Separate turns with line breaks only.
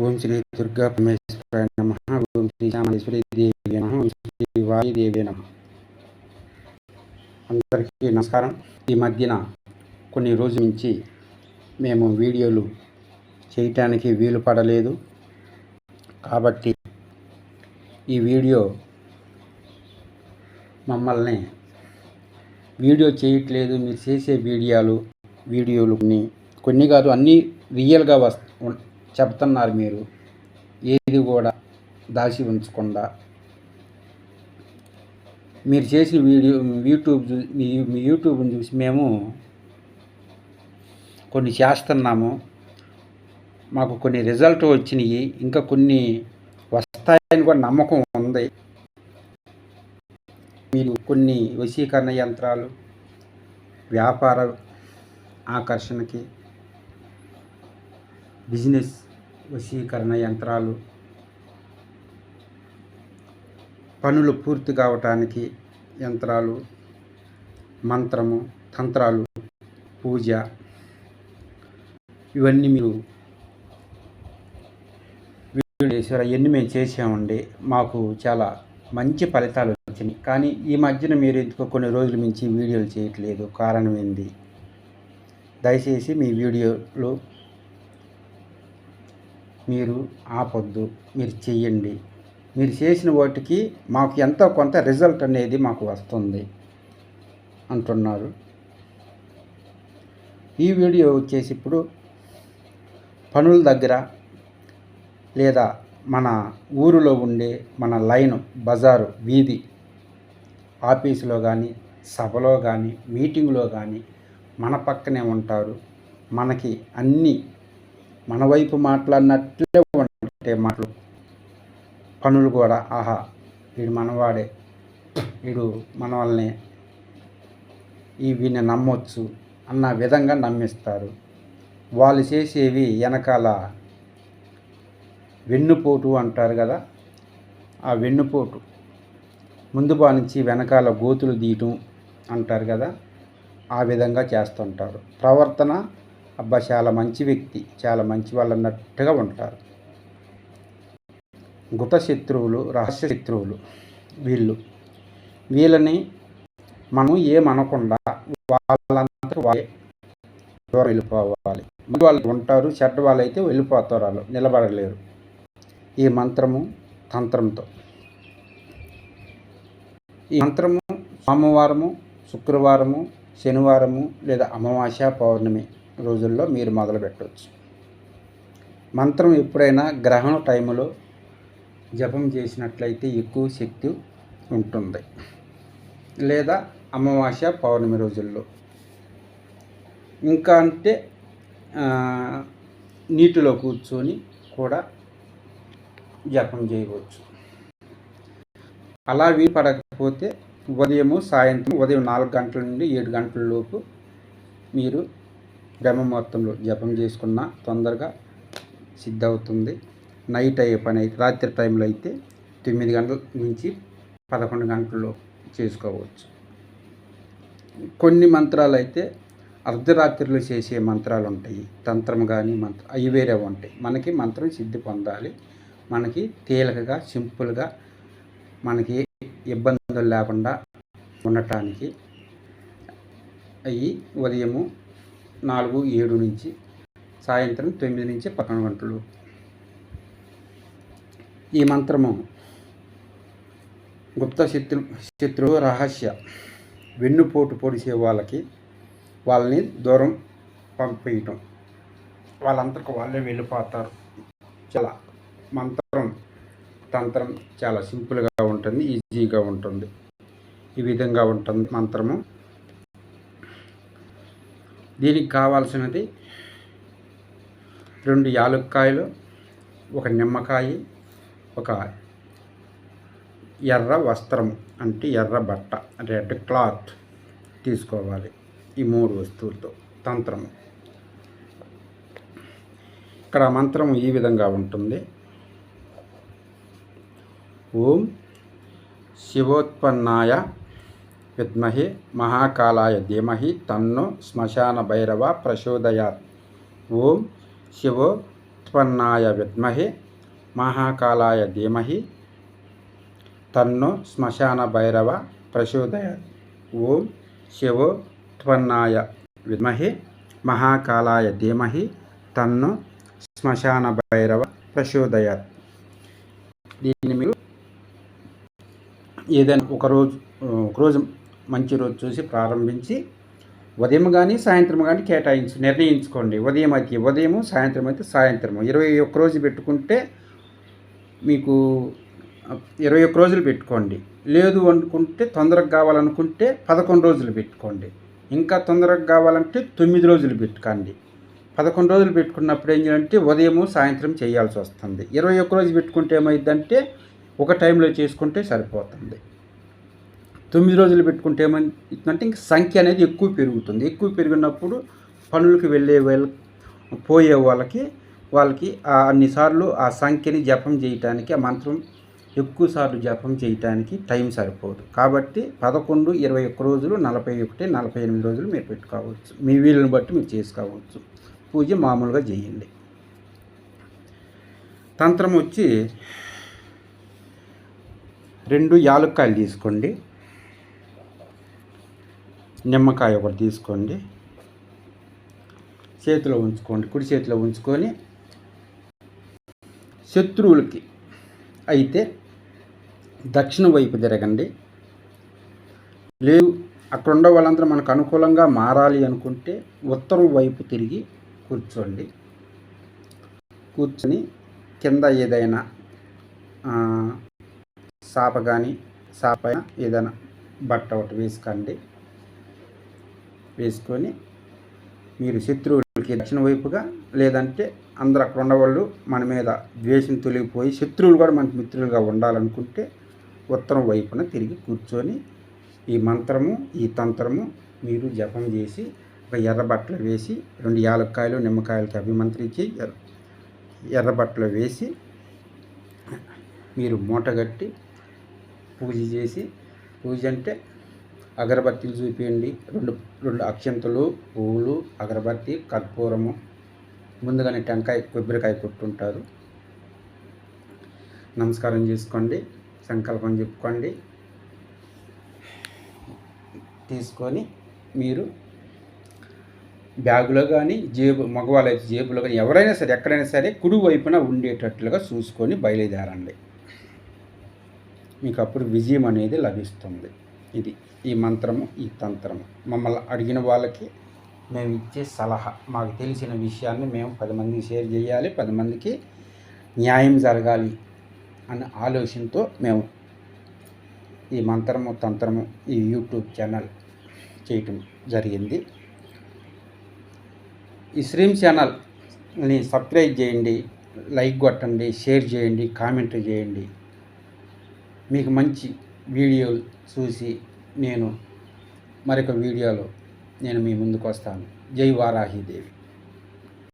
ఓం శ్రీ దుర్గా పరమేశ్వరాయ నమ. ఓం శ్రీ శ్యామేశ్వరి దేవి నమ. ఓం శ్రీ వాయుదేవి నమ. అందరికీ నమస్కారం. ఈ మధ్యన కొన్ని రోజుల నుంచి మేము వీడియోలు చేయటానికి వీలు పడలేదు. కాబట్టి ఈ వీడియో మమ్మల్ని వీడియో చేయట్లేదు. మీరు చేసే వీడియోలు వీడియోలు కొన్ని కొన్ని కాదు అన్నీ రియల్గా వస్ చెప్తున్నారు మీరు. ఏది కూడా దాచి ఉంచకుండా. మీరు చేసిన వీడియో యూట్యూబ్ మీ మీ యూట్యూబ్ని చూసి మేము కొన్ని చేస్తున్నాము. మాకు కొన్ని రిజల్ట్ వచ్చినాయి. ఇంకా కొన్ని వస్తాయని కూడా నమ్మకం ఉంది. మీరు కొన్ని వశీకరణ యంత్రాలు వ్యాపార ఆకర్షణకి బిజినెస్ వశీకరణ యంత్రాలు. పనులు పూర్తి కావటానికి యంత్రాలు మంత్రము తంత్రాలు పూజ ఇవన్నీ మీరు వీడియో ఎన్ని మేము చేసామండి మాకు చాలా మంచి ఫలితాలు వచ్చినాయి. కానీ ఈ మధ్యన మీరు ఎందుకో కొన్ని రోజుల నుంచి వీడియోలు చేయట్లేదు. కారణం ఏంది? దయచేసి మీ వీడియోలు మీరు ఆపొద్దు మీరు చెయ్యండి. మీరు చేసిన వాటికి మాకు ఎంతో కొంత రిజల్ట్ అనేది మాకు వస్తుంది అంటున్నారు. ఈ వీడియో వచ్చేసి ఇప్పుడు పనుల దగ్గర లేదా మన ఊరిలో ఉండే మన లైన్ బజారు వీధి ఆఫీసులో కానీ సభలో కానీ మీటింగ్లో కానీ మన పక్కనే ఉంటారు. మనకి అన్నీ మన వైపు మాట్లాడినట్లే ఉంటే మాటలు. పనులు కూడా ఆహా వీడు మనవాడే. వీడు మన వాళ్ళని ఈ వీడిని నమ్మొచ్చు అన్న విధంగా నమ్మిస్తారు. వాళ్ళు చేసేవి వెనకాల వెన్నుపోటు అంటారు కదా ఆ వెన్నుపోటు. ముందు నుంచి వెనకాల గోతులు తీయటం అంటారు కదా ఆ విధంగా చేస్తుంటారు. ప్రవర్తన అబ్బా చాలా మంచి వ్యక్తి చాలా మంచి వాళ్ళు అన్నట్టుగా ఉంటారు. గుత శత్రువులు రహస్య శత్రువులు వీళ్ళు. వీళ్ళని మనం ఏమనకుండా వాళ్ళంతా వాళ్ళే దూరం వెళ్ళిపోవాలి. మంచి వాళ్ళు ఉంటారు చెడ్డ వాళ్ళు అయితే వెళ్ళిపోతారు వాళ్ళు నిలబడలేరు. ఈ మంత్రము తంత్రంతో. ఈ మంత్రము సోమవారము శుక్రవారము శనివారము లేదా అమావాస్య పౌర్ణమి రోజుల్లో మీరు మొదలుపెట్టవచ్చు. మంత్రం ఎప్పుడైనా గ్రహణ టైంలో జపం చేసినట్లయితే ఎక్కువ శక్తి ఉంటుంది. లేదా అమావాస్య పౌర్ణమి రోజుల్లో. ఇంకా అంటే నీటిలో కూర్చొని కూడా జపం చేయవచ్చు. అలా వీలు పడకపోతే ఉదయము సాయంత్రం ఉదయం నాలుగు గంటల నుండి ఏడు గంటల లోపు మీరు బ్రహ్మముహూర్తంలో జపం చేసుకున్న తొందరగా సిద్ధవుతుంది. నైట్ అయ్యే పని అయితే రాత్రి టైంలో అయితే తొమ్మిది గంటల నుంచి పదకొండు గంటల్లో చేసుకోవచ్చు. కొన్ని మంత్రాలు అయితే అర్ధరాత్రిలో చేసే మంత్రాలు ఉంటాయి. తంత్రం కానీ మంత్రం అవి వేరే ఉంటాయి. మనకి మంత్రం సిద్ధి పొందాలి. మనకి తేలికగా సింపుల్గా మనకి ఇబ్బందులు లేకుండా ఉండటానికి అవి ఉదయము నాలుగు ఏడు నుంచి సాయంత్రం తొమ్మిది నుంచి పదకొండు గంటలు. ఈ మంత్రము గుప్త శత్రు శత్రువు రహస్య వెన్నుపోటు పొడిచే వాళ్ళకి వాళ్ళని దూరం పంపేయటం. వాళ్ళంతకు వాళ్ళే వెళ్ళిపోతారు. చాలా మంత్రం తంత్రం చాలా సింపుల్గా ఉంటుంది ఈజీగా ఉంటుంది. ఈ విధంగా ఉంటుంది మంత్రము. దీనికి కావాల్సినది రెండు యాలుక్కాయలు ఒక నిమ్మకాయ ఒక ఎర్ర వస్త్రం అంటే ఎర్ర బట్ట రెడ్ క్లాత్ తీసుకోవాలి ఈ మూడు వస్తువులతో తంత్రము. ఇక్కడ మంత్రం ఈ విధంగా ఉంటుంది. ఓం శివోత్పన్నాయ విద్మహి మహాకాలాయ ధీమహి తన్ను శ్మశాన భైరవ ప్రచోదయాత్. ఓం శివో శివోత్పన్నాయ విద్మహి మహాకాళాయ ధీమహి తన్ను శ్మశాన భైరవ ప్రచోదయాత్. ఓం శివోత్పన్నాయ విద్మహి మహాకాలాయ ధీమహి తన్ను శ్మశాన భైరవ ప్రచోదయాత్. దీన్ని మీరు ఏదైనా ఒకరోజు ఒకరోజు మంచి రోజు చూసి ప్రారంభించి ఉదయం కానీ సాయంత్రం కానీ కేటాయించు నిర్ణయించుకోండి. ఉదయం అయితే ఉదయము సాయంత్రం అయితే సాయంత్రము. ఇరవై ఒక్క రోజు పెట్టుకుంటే మీకు ఇరవై ఒక్క రోజులు పెట్టుకోండి. లేదు అనుకుంటే తొందరగా కావాలనుకుంటే పదకొండు రోజులు పెట్టుకోండి. ఇంకా తొందరగా కావాలంటే తొమ్మిది రోజులు పెట్టుకోండి. పదకొండు రోజులు పెట్టుకున్నప్పుడు ఏం చేయాలంటే ఉదయము సాయంత్రం చేయాల్సి వస్తుంది. ఇరవై ఒక్క రోజు పెట్టుకుంటే ఏమైందంటే ఒక టైంలో చేసుకుంటే సరిపోతుంది. తొమ్మిది రోజులు పెట్టుకుంటే ఏమంటే ఇంక సంఖ్య అనేది ఎక్కువ పెరుగుతుంది. ఎక్కువ పెరిగినప్పుడు పనులకు వెళ్ళే వాళ్ళ పోయే వాళ్ళకి వాళ్ళకి అన్నిసార్లు ఆ సంఖ్యని జపం చేయటానికి ఆ మంత్రం ఎక్కువ సార్లు జపం చేయటానికి టైం సరిపోదు. కాబట్టి పదకొండు ఇరవై ఒక్క రోజులు నలభై ఒకటి నలభై ఎనిమిది రోజులు మీరు పెట్టుకోవచ్చు. మీ వీలుని బట్టి మీరు చేసుకోవచ్చు. పూజ మామూలుగా చేయండి. తంత్రం వచ్చి రెండు యాలక్కాయలు తీసుకోండి. నిమ్మకాయ ఒకటి తీసుకోండి. చేతిలో ఉంచుకోండి. కుడి చేతిలో ఉంచుకొని శత్రువులకి అయితే దక్షిణ వైపు తిరగండి. లేదు అక్కడ ఉండే వాళ్ళందరూ మనకు అనుకూలంగా మారాలి అనుకుంటే ఉత్తరం వైపు తిరిగి కూర్చోండి. కూర్చొని కింద ఏదైనా సాప కానీ సాప ఏదైనా బట్ట ఒకటి వేసుకోండి. వేసుకొని మీరు శత్రువులకి దక్షిణ వైపుగా లేదంటే అందరు అక్కడ ఉన్నవాళ్ళు మన మీద ద్వేషం తొలగిపోయి శత్రువులు కూడా మనకు మిత్రులుగా ఉండాలనుకుంటే ఉత్తరం వైపున తిరిగి కూర్చొని ఈ మంత్రము ఈ తంత్రము మీరు జపం చేసి ఒక ఎర్రబట్టలు వేసి రెండు యాలక్కాయలు నిమ్మకాయలకి అభిమంత్రించి ఎర్ర ఎర్రబట్టలు వేసి మీరు మూటగట్టి పూజ చేసి పూజ అంటే అగరబత్తీలు చూపించండి రెండు రెండు అక్షంతలు పువ్వులు అగరబత్తి కర్పూరము ముందుగానే టెంకాయ కొబ్బరికాయ కొట్టుంటారు. నమస్కారం చేసుకోండి సంకల్పం చెప్పుకోండి. తీసుకొని మీరు బ్యాగులో కానీ జేబు మగవాళ్ళైతే జేబులో కానీ ఎవరైనా సరే ఎక్కడైనా సరే కుడి వైపున ఉండేటట్లుగా చూసుకొని బయలుదేరండి. మీకు అప్పుడు విజయం అనేది లభిస్తుంది. ఇది ఈ మంత్రము ఈ తంత్రము. మమ్మల్ని అడిగిన వాళ్ళకి మేము ఇచ్చే సలహా మాకు తెలిసిన విషయాన్ని మేము పది మందికి షేర్ చేయాలి పది మందికి న్యాయం జరగాలి అన్న ఆలోచనతో మేము ఈ మంత్రము తంత్రము ఈ యూట్యూబ్ ఛానల్ చేయటం జరిగింది. ఈ స్ట్రీమ్ ఛానల్ని సబ్స్క్రైబ్ చేయండి లైక్ కొట్టండి షేర్ చేయండి కామెంట్ చేయండి. మీకు మంచి వీడియోలు చూసి నేను మరొక వీడియోలో నేను మీ ముందుకు వస్తాను. జై వారాహిదేవి